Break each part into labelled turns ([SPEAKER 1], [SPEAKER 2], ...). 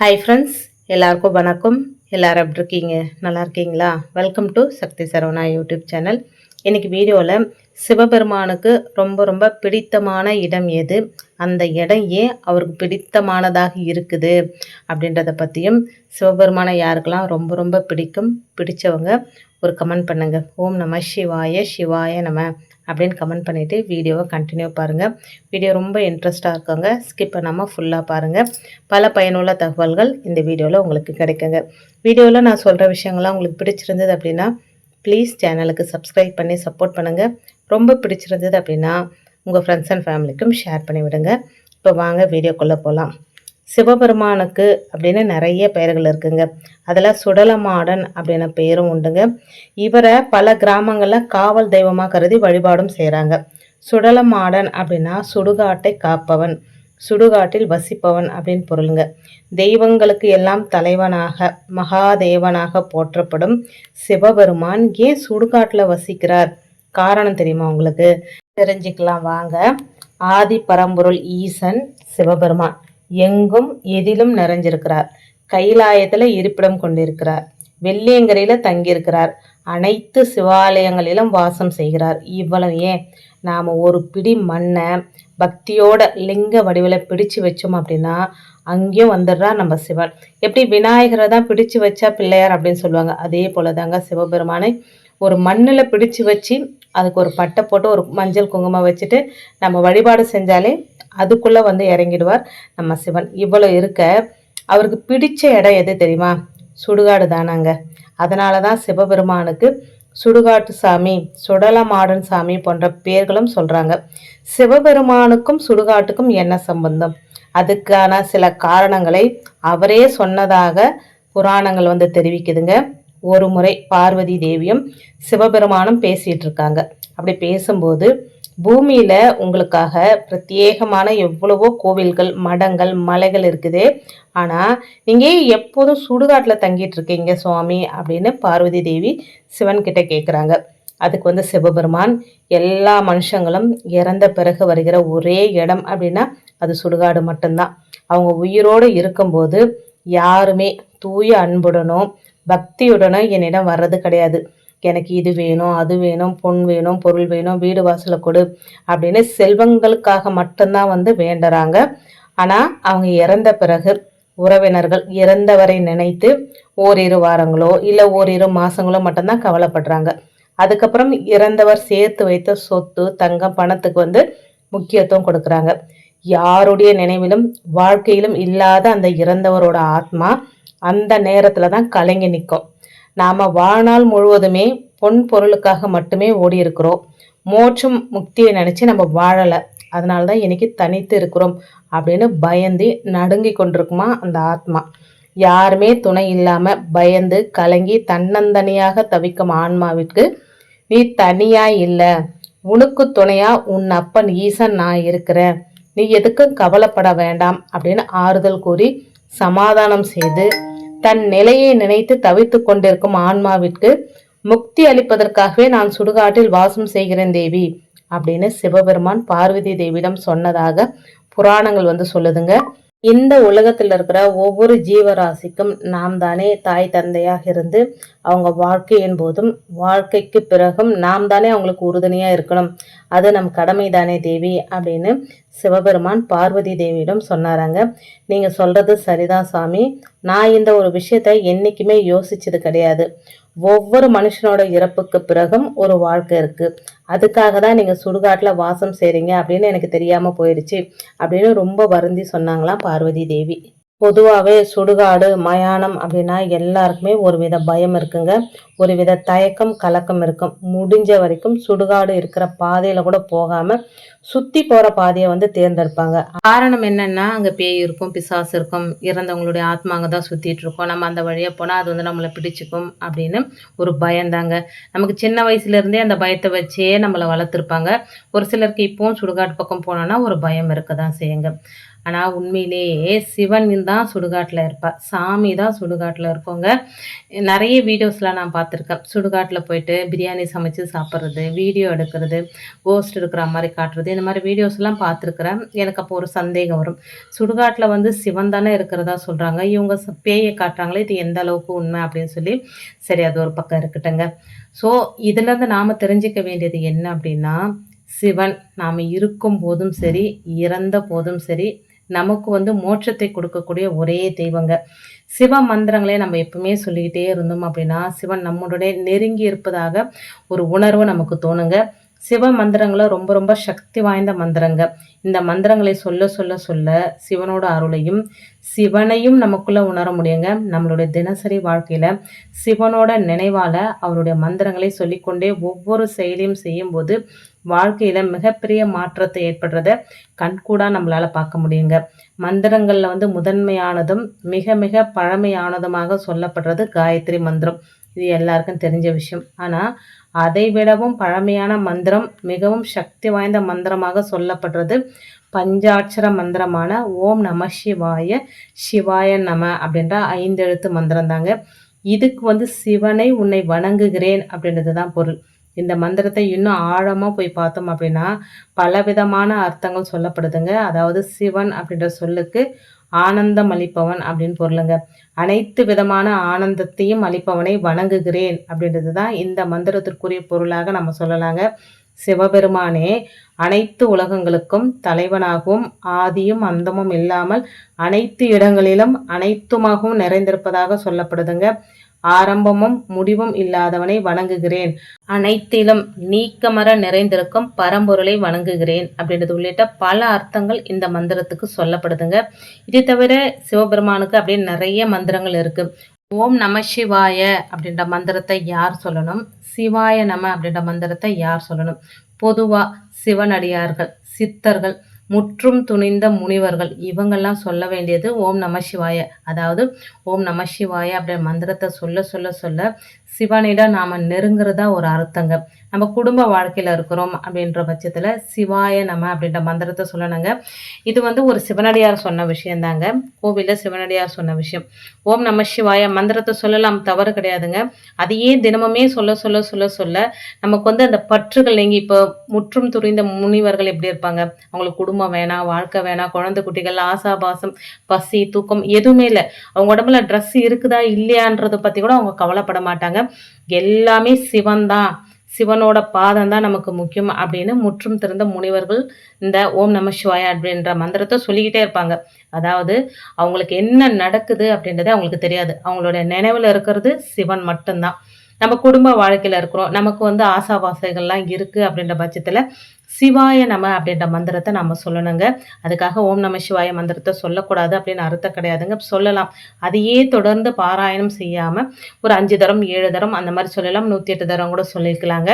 [SPEAKER 1] hi friends எல்லாருக்கும் வணக்கம் எல்லோரும் எப்படி இருக்கீங்க நல்லா இருக்கீங்களா welcome to Sakthi Saravana YouTube channel இன்றைக்கி வீடியோவில் சிவபெருமானுக்கு ரொம்ப ரொம்ப பிடித்தமான இடம் எது அந்த இடம் ஏன் அவருக்கு பிடித்தமானதாக இருக்குது அப்படின்றத பற்றியும் சிவபெருமானை யாருக்கெல்லாம் ரொம்ப ரொம்ப பிடிக்கும் பிடிச்சவங்க ஒரு கமெண்ட் பண்ணுங்கள் ஓம் நம சிவாய சிவாய நம்ம அப்படின்னு கமெண்ட் பண்ணிவிட்டு வீடியோவை கண்டினியூ பாருங்கள் வீடியோ ரொம்ப இன்ட்ரெஸ்ட்டாக இருக்காங்க ஸ்கிப் பண்ணாமல் ஃபுல்லாக பாருங்கள் பல பயனுள்ள தகவல்கள் இந்த வீடியோவில் உங்களுக்கு கிடைக்குங்க வீடியோவில் நான் சொல்கிற விஷயங்கள்லாம் உங்களுக்கு பிடிச்சிருந்தது அப்படின்னா ப்ளீஸ் சேனலுக்கு சப்ஸ்கிரைப் பண்ணி சப்போர்ட் பண்ணுங்கள் ரொம்ப பிடிச்சிருந்தது அப்படின்னா உங்கள் ஃப்ரெண்ட்ஸ் அண்ட் ஃபேமிலிக்கும் ஷேர் பண்ணிவிடுங்க இப்போ வாங்க வீடியோக்குள்ளே போகலாம் சிவபெருமானுக்கு அப்படின்னு நிறைய பெயர்கள் இருக்குங்க அதில் சுடலமாடன் அப்படின்ன பெயரும் உண்டுங்க இவரை பல கிராமங்களில் காவல் தெய்வமாக கருதி வழிபாடும் செய்கிறாங்க சுடலமாடன் அப்படின்னா சுடுகாட்டை காப்பவன் சுடுகாட்டில் வசிப்பவன் அப்படின்னு பொருளுங்க தெய்வங்களுக்கு எல்லாம் தலைவனாக மகாதேவனாக போற்றப்படும் சிவபெருமான் ஏன் சுடுகாட்டில் வசிக்கிறார் காரணம் தெரியுமா உங்களுக்கு தெரிஞ்சுக்கலாம் வாங்க ஆதி பரம்பொருள் ஈசன் சிவபெருமான் எங்கும் எதிலும் நிறைஞ்சிருக்கிறார் கைலாயத்தில் இருப்பிடம் கொண்டிருக்கிறார் வெள்ளியங்கரையில் தங்கியிருக்கிறார் அனைத்து சிவாலயங்களிலும் வாசம் செய்கிறார் இவ்வளவு ஏன் நாம் ஒரு பிடி மண்ணை பக்தியோட லிங்க வடிவில் பிடிச்சு வச்சோம் அப்படின்னா அங்கேயும் வந்துடுறா நம்ம சிவன் எப்படி விநாயகரை தான் பிடிச்சு வச்சா பிள்ளையார் அப்படின்னு சொல்லுவாங்க அதே போல தாங்க சிவபெருமானை ஒரு மண்ணில் பிடிச்சு வச்சு அதுக்கு ஒரு பட்டை போட்டு ஒரு மஞ்சள் குங்குமம் வச்சுட்டு நம்ம வழிபாடு செஞ்சாலே அதுக்குள்ளே வந்து இறங்கிடுவார் நம்ம சிவன் இவ்வளோ இருக்க அவருக்கு பிடிச்ச இடம் எது தெரியுமா சுடுகாடு தானாங்க அதனால தான் சிவபெருமானுக்கு சுடுகாட்டு சாமி சுடலமாடன் சாமி போன்ற பேர்களும் சொல்கிறாங்க சிவபெருமானுக்கும் சுடுகாட்டுக்கும் என்ன சம்பந்தம் அதுக்கான சில காரணங்களை அவரே சொன்னதாக புராணங்கள் வந்து தெரிவிக்குதுங்க ஒரு முறை பார்வதி தேவியும் சிவபெருமானும் பேசிகிட்டு இருக்காங்க அப்படி பேசும்போது பூமியில் உங்களுக்காக பிரத்யேகமான எவ்வளவோ கோவில்கள் மடங்கள் மலைகள் இருக்குது ஆனால் நீங்க எப்போதும் சுடுகாட்டில் தங்கிட்டு இருக்கீங்க சுவாமி அப்படின்னு பார்வதி தேவி சிவன் கிட்ட கேட்குறாங்க அதுக்கு வந்து சிவபெருமான் எல்லா மனுஷங்களும் இறந்த பிறகு வருகிற ஒரே இடம் அப்படின்னா அது சுடுகாடு மட்டும்தான் அவங்க உயிரோடு இருக்கும்போது யாருமே தூய அன்புடனும் பக்தியுடனே என்னிடம் வர்றது கிடையாது எனக்கு இது வேணும் அது வேணும் பொன் வேணும் பொருள் வேணும் வீடு வாசலை கொடு அப்படின்னு செல்வங்களுக்காக மட்டும்தான் வந்து வேண்டுறாங்க ஆனால் அவங்க இறந்த பிறகு உறவினர்கள் இறந்தவரை நினைத்து ஓரிரு வாரங்களோ இல்லை ஓரிரு மாதங்களோ மட்டும்தான் கவலைப்படுறாங்க அதுக்கப்புறம் இறந்தவர் சேர்த்து வைத்த சொத்து தங்கம் பணத்துக்கு வந்து முக்கியத்துவம் கொடுக்குறாங்க யாருடைய நினைவிலும் வாழ்க்கையிலும் இல்லாத அந்த இறந்தவரோட ஆத்மா அந்த நேரத்தில் தான் கலங்கி நிற்கும் நாம் வாழ்நாள் முழுவதுமே பொன் பொருளுக்காக மட்டுமே ஓடி இருக்கிறோம் மோட்சம் முக்தியை நினச்சி நம்ம வாழலை அதனால தான் இன்றைக்கி தனித்து இருக்கிறோம் அப்படின்னு பயந்து நடுங்கி கொண்டிருக்குமா அந்த ஆத்மா யாருமே துணை இல்லாமல் பயந்து கலங்கி தன்னந்தனியாக தவிக்கும் ஆன்மாவிற்கு நீ தனியாக இல்லை உனக்கு துணையாக உன் அப்பன் ஈசன் நான் இருக்கிறேன் நீ எதுக்கும் கவலைப்பட வேண்டாம் அப்படின்னு ஆறுதல் கூறி சமாதானம் செய்து தன் நிலையை நினைத்து தவித்துக் கொண்டிருக்கும் ஆன்மாவிற்கு முக்தி அளிப்பதற்காகவே நான் சுடுகாட்டில் வாசம் செய்கிறேன் தேவி அப்படின்னு சிவபெருமான் பார்வதி தேவியிடம் சொன்னதாக புராணங்கள் வந்து சொல்லுதுங்க இந்த உலகத்தில் இருக்கிற ஒவ்வொரு ஜீவராசிக்கும் நாம் தானே தாய் தந்தையாக இருந்து அவங்க வாழ்க்கையின் போதும் வாழ்க்கைக்கு பிறகும் நாம் தானே அவங்களுக்கு உறுதுணையாக இருக்கணும் அது நம் கடமை தானே தேவி அப்படின்னு சிவபெருமான் பார்வதி தேவியிடம் சொன்னாராங்க நீங்கள் சொல்கிறது சரிதான் சாமி நான் இந்த ஒரு விஷயத்தை என்றைக்குமே யோசித்தது கிடையாது ஒவ்வொரு மனுஷனோட இறப்புக்கு பிறகும் ஒரு வாழ்க்கை இருக்குது அதுக்காக தான் நீங்கள் சுடுகாட்டில் வாசம் செய்கிறீங்க அப்படின்னு எனக்கு தெரியாமல் போயிடுச்சு அப்படின்னு ரொம்ப வருந்தி சொன்னாங்களாம் பார்வதி தேவி பொதுவாகவே சுடுகாடு மயானம் அப்படின்னா எல்லாருக்குமே ஒரு வித பயம் இருக்குங்க ஒரு வித தயக்கம் கலக்கம் இருக்கும் முடிஞ்ச வரைக்கும் சுடுகாடு இருக்கிற பாதையில் கூட போகாமல் சுற்றி போகிற பாதையை வந்து தேர்ந்தெடுப்பாங்க காரணம் என்னென்னா அங்கே பேய் இருக்கும் பிசாசு இருக்கும் இறந்தவங்களுடைய ஆத்மா அங்கே தான் சுற்றிட்டுருக்கோம் இருக்கோம் நம்ம அந்த வழியாக போனால் அது வந்து நம்மளை பிடிச்சிக்கும் அப்படின்னு ஒரு பயந்தாங்க நமக்கு சின்ன வயசுலேருந்தே அந்த பயத்தை வச்சே நம்மளை வளர்த்துருப்பாங்க ஒரு சிலருக்கு இப்போவும் சுடுகாடு பக்கம் போனோன்னா ஒரு பயம் இருக்க தான் செய்யுங்க ஆனால் உண்மையிலேயே சிவன் தான் சுடுகாட்டில் இருப்பார் சாமி தான் சுடுகாட்டில் இருக்கோங்க நிறைய வீடியோஸ்லாம் நான் பார்த்துருக்கேன் சுடுகாட்டில் போயிட்டு பிரியாணி சமைச்சு சாப்பிட்றது வீடியோ எடுக்கிறது கோஸ்ட் எடுக்கிற மாதிரி காட்டுறது இந்த மாதிரி வீடியோஸ்லாம் பார்த்துருக்குறேன் எனக்கு அப்போ ஒரு சந்தேகம் வரும் சுடுகாட்டில் வந்து சிவன் தானே இருக்கிறதா சொல்கிறாங்க இவங்க பேயை காட்டுறாங்களே இது எந்த அளவுக்கு உண்மை அப்படின்னு சொல்லி சரி அது ஒரு பக்கம் இருக்கட்டுங்க ஸோ இதுலேருந்து நாம் தெரிஞ்சிக்க வேண்டியது என்ன அப்படின்னா சிவன் நாம் இருக்கும் போதும் சரி இறந்த போதும் சரி நமக்கு வந்து மோட்சத்தை கொடுக்கக்கூடிய ஒரே தெய்வங்க சிவ மந்திரங்களே நம்ம எப்பவுமே சொல்லிக்கிட்டே இருந்தோம் அப்படின்னா சிவன் நம்மளுடைய நெருங்கி இருப்பதாக ஒரு உணர்வு நமக்கு தோணுங்க சிவ மந்திரங்களை ரொம்ப ரொம்ப சக்தி வாய்ந்த மந்திரங்க இந்த மந்திரங்களை சொல்ல சொல்ல சொல்ல சிவனோட அருளையும் சிவனையும் நமக்குள்ளே உணர முடியுங்க நம்மளுடைய தினசரி வாழ்க்கையில் சிவனோட நினைவால் அவருடைய மந்திரங்களை சொல்லிக்கொண்டே ஒவ்வொரு செயலையும் செய்யும்போது வாழ்க்கையில் மிகப்பெரிய மாற்றத்தை ஏற்படுறத கண்கூடாக நம்மளால் பார்க்க முடியுங்க மந்திரங்களில் வந்து முதன்மையானதும் மிக மிக பழமையானதுமாக சொல்லப்படுறது காயத்ரி மந்திரம் இது எல்லாருக்கும் தெரிஞ்ச விஷயம் ஆனால் அதை விடவும் பழமையான மந்திரம் மிகவும் சக்தி வாய்ந்த மந்திரமாக சொல்லப்படுறது பஞ்சாட்சர மந்திரமான ஓம் நம சிவாய சிவாய நம அப்படின்ற ஐந்தெழுத்து மந்திரம் தாங்க இதுக்கு வந்து சிவனை உன்னை வணங்குகிறேன் அப்படின்றது தான் பொருள் இந்த மந்திரத்தை இன்னும் ஆழமாக போய் பார்த்தோம் அப்படின்னா பலவிதமான அர்த்தங்கள் சொல்லப்படுதுங்க அதாவது சிவன் அப்படின்ற சொல்லுக்கு ஆனந்தம் அளிப்பவன் அப்படின்னு பொருளுங்க அனைத்து விதமான ஆனந்தத்தையும் அளிப்பவனை வணங்குகிறேன் அப்படின்றது தான் இந்த மந்திரத்திற்குரிய பொருளாக நம்ம சொல்லலாங்க சிவபெருமானே அனைத்து உலகங்களுக்கும் தலைவனாகவும் ஆதியும் அந்தமும் இல்லாமல் அனைத்து இடங்களிலும் அனைத்துமாகவும் நிறைந்திருப்பதாக சொல்லப்படுதுங்க ஆரம்பமும் முடிவும் இல்லாதவனை வணங்குகிறேன் அனைத்திலும் நீக்கமர நிறைந்திருக்கும் பரம்பொருளை வணங்குகிறேன் அப்படின்றது உள்ளிட்ட பல அர்த்தங்கள் இந்த மந்திரத்துக்கு சொல்லப்படுதுங்க இதை தவிர சிவபெருமானுக்கு அப்படியே நிறைய மந்திரங்கள் இருக்கு ஓம் நம சிவாய அப்படின்ற மந்திரத்தை யார் சொல்லணும் சிவாய நம அப்படின்ற மந்திரத்தை யார் சொல்லணும் பொதுவாக சிவனடியார்கள் சித்தர்கள் முற்றும் துணிந்த முனிவர்கள் இவங்கெல்லாம் சொல்ல வேண்டியது ஓம் நம சிவாய அதாவது ஓம் நம சிவாய அப்படின்ற மந்திரத்தை சொல்ல சொல்ல சொல்ல சிவனிடம் நாம் நெருங்குறதா ஒரு அர்த்தங்க நம்ம குடும்ப வாழ்க்கையில் இருக்கிறோம் அப்படின்ற பட்சத்தில் சிவாய நம்ம அப்படின்ற மந்திரத்தை சொல்லணுங்க இது வந்து ஒரு சிவனடியார் சொன்ன விஷயந்தாங்க கோவிலில் சிவனடியார் சொன்ன விஷயம் ஓம் நம சிவாய மந்திரத்தை சொல்லலாம் தவறு கிடையாதுங்க அதையே தினமுமே சொல்ல சொல்ல சொல்ல சொல்ல நமக்கு வந்து அந்த பற்றுகள் நீங்க இப்போ முற்றும் துரிந்த முனிவர்கள் எப்படி இருப்பாங்க அவங்களுக்கு குடும்பம் வேணாம் வாழ்க்கை வேணாம் குழந்தை குட்டிகள் ஆசாபாசம் பசி தூக்கம் எதுவுமே இல்லை அவங்க உடம்புல ட்ரெஸ் இருக்குதா இல்லையான்றதை பற்றி கூட அவங்க கவலைப்பட மாட்டாங்க எல்லாமே சிவன் தான் சிவனோட பாதம் தான் நமக்கு முக்கியம் அப்படின்னு முற்றும் திறந்த முனிவர்கள் இந்த ஓம் நம சிவாய அப்படின்ற மந்திரத்தை சொல்லிக்கிட்டே இருப்பாங்க அதாவது அவங்களுக்கு என்ன நடக்குது அப்படின்றதே அவங்களுக்கு தெரியாது அவங்களோட நினைவில் இருக்கிறது சிவன் மட்டும்தான் நம்ம குடும்ப வாழ்க்கையில் இருக்கிறோம் நமக்கு வந்து ஆசாபாசைகள்லாம் இருக்குது அப்படின்ற பட்சத்தில் சிவாய நம அப்படின்ற மந்திரத்தை நம்ம சொல்லணுங்க அதுக்காக ஓம் நம சிவாய மந்திரத்தை சொல்லக்கூடாது அப்படின்னு அர்த்தம் கிடையாதுங்க சொல்லலாம் அதையே தொடர்ந்து பாராயணம் செய்யாமல் ஒரு அஞ்சு தரம் ஏழு தரம் அந்த மாதிரி சொல்லலாம் நூற்றி எட்டு தரம் கூட சொல்லியிருக்கலாங்க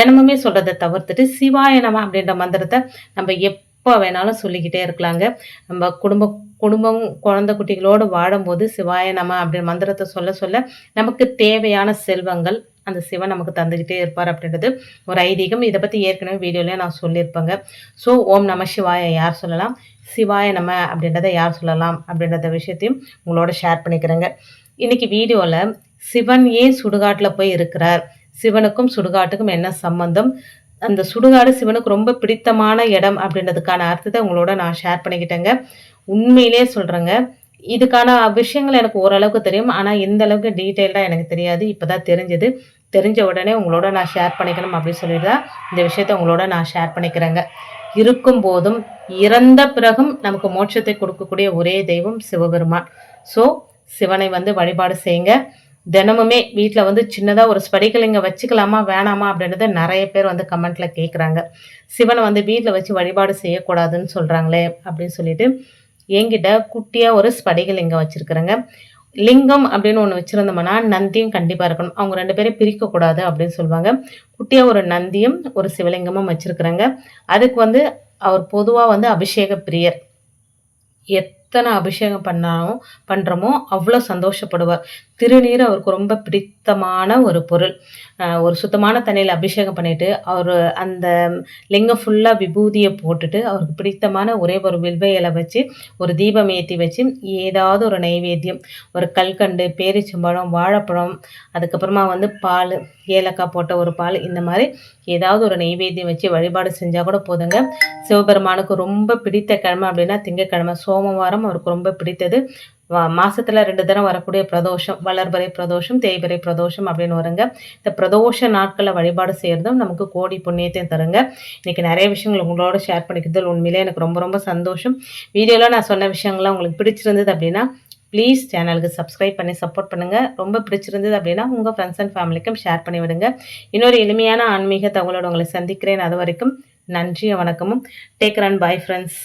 [SPEAKER 1] தினமுமே சொல்கிறத தவிர்த்துட்டு சிவாய நம அப்படின்ற மந்திரத்தை நம்ம எப் எப்போ வேணாலும் சொல்லிக்கிட்டே இருக்கலாங்க நம்ம குடும்ப குடும்பம் குழந்தை குட்டிகளோடு வாழும்போது சிவாய நம்ம அப்படி மந்திரத்தை சொல்ல சொல்ல நமக்கு தேவையான செல்வங்கள் அந்த சிவன் நமக்கு தந்துக்கிட்டே இருப்பார் அப்படின்றது ஒரு ஐதீகம் இதை பற்றி ஏற்கனவே வீடியோலேயே நான் சொல்லியிருப்பேங்க ஸோ ஓம் நம சிவாய யார் சொல்லலாம் சிவாய நம்ம அப்படின்றத யார் சொல்லலாம் அப்படின்றத விஷயத்தையும் உங்களோட ஷேர் பண்ணிக்கிறேங்க இன்றைக்கி வீடியோவில் சிவன் ஏன் சுடுகாட்டில் போய் இருக்கிறார் சிவனுக்கும் சுடுகாட்டுக்கும் என்ன சம்பந்தம் அந்த சுடுகாடு சிவனுக்கு ரொம்ப பிடித்தமான இடம் அப்படின்றதுக்கான அர்த்தத்தை உங்களோட நான் ஷேர் பண்ணிக்கிட்டேங்க உண்மையிலே சொல்கிறேங்க இதுக்கான விஷயங்கள் எனக்கு ஓரளவுக்கு தெரியும் ஆனால் எந்த அளவுக்கு டீட்டெயில்டாக எனக்கு தெரியாது இப்போ தான் தெரிஞ்சது தெரிஞ்ச உடனே உங்களோட நான் ஷேர் பண்ணிக்கணும் அப்படின்னு சொல்லி தான் இந்த விஷயத்த உங்களோட நான் ஷேர் பண்ணிக்கிறேங்க இருக்கும் போதும் இறந்த பிறகும் நமக்கு மோட்சத்தை கொடுக்கக்கூடிய ஒரே தெய்வம் சிவபெருமான் ஸோ சிவனை வந்து வழிபாடு செய்யுங்க தினமுமே வீட்டில் வந்து சின்னதாக ஒரு இங்கே வச்சுக்கலாமா வேணாமா அப்படின்றத நிறைய பேர் வந்து கமெண்ட்டில் கேட்குறாங்க சிவனை வந்து வீட்டில் வச்சு வழிபாடு செய்யக்கூடாதுன்னு சொல்கிறாங்களே அப்படின்னு சொல்லிட்டு என்கிட்ட குட்டியாக ஒரு ஸ்படிகலிங்கம் வச்சுருக்குறேங்க லிங்கம் அப்படின்னு ஒன்று வச்சுருந்தோம்னா நந்தியும் கண்டிப்பாக இருக்கணும் அவங்க ரெண்டு பேரும் பிரிக்கக்கூடாது அப்படின்னு சொல்லுவாங்க குட்டியாக ஒரு நந்தியும் ஒரு சிவலிங்கமும் வச்சுருக்குறாங்க அதுக்கு வந்து அவர் பொதுவாக வந்து அபிஷேக பிரியர் எத்தனை அபிஷேகம் பண்ணாலும் பண்ணுறோமோ அவ்வளோ சந்தோஷப்படுவார் திருநீர் அவருக்கு ரொம்ப பிடித்தமான ஒரு பொருள் ஒரு சுத்தமான தண்ணியில் அபிஷேகம் பண்ணிவிட்டு அவர் அந்த லிங்கம் ஃபுல்லாக விபூதியை போட்டுட்டு அவருக்கு பிடித்தமான ஒரே ஒரு வில்வையலை வச்சு ஒரு தீபம் ஏற்றி வச்சு ஏதாவது ஒரு நைவேத்தியம் ஒரு கல்கண்டு பேரிச்சம்பழம் வாழைப்பழம் அதுக்கப்புறமா வந்து பால் ஏலக்காய் போட்ட ஒரு பால் இந்த மாதிரி ஏதாவது ஒரு நைவேத்தியம் வச்சு வழிபாடு செஞ்சால் கூட போதுங்க சிவபெருமானுக்கு ரொம்ப பிடித்த கிழமை அப்படின்னா திங்கக்கிழமை சோமவாரம் அவருக்கு ரொம்ப பிடித்தது மாசத்துல ரெண்டு தரம் வரக்கூடிய பிரதோஷம் வளர்பறை பிரதோஷம் தேய்பறை பிரதோஷம் அப்படின்னு வருங்க இந்த பிரதோஷ நாட்களை வழிபாடு செய்கிறதும் நமக்கு கோடி புண்ணியத்தையும் தருங்க இன்றைக்கி நிறைய விஷயங்கள் உங்களோட ஷேர் பண்ணிக்கிறதில் உண்மையிலே எனக்கு ரொம்ப ரொம்ப சந்தோஷம் வீடியோவில் நான் சொன்ன விஷயங்கள்லாம் உங்களுக்கு பிடிச்சிருந்தது அப்படின்னா ப்ளீஸ் சேனலுக்கு சப்ஸ்கிரைப் பண்ணி சப்போர்ட் பண்ணுங்கள் ரொம்ப பிடிச்சிருந்தது அப்படின்னா உங்கள் ஃப்ரெண்ட்ஸ் அண்ட் ஃபேமிலிக்கும் ஷேர் பண்ணி விடுங்க இன்னொரு எளிமையான ஆன்மீக தகவலோடு உங்களை சந்திக்கிறேன் அது வரைக்கும் நன்றியும் வணக்கமும் டேக் ரன் பாய் ஃப்ரெண்ட்ஸ்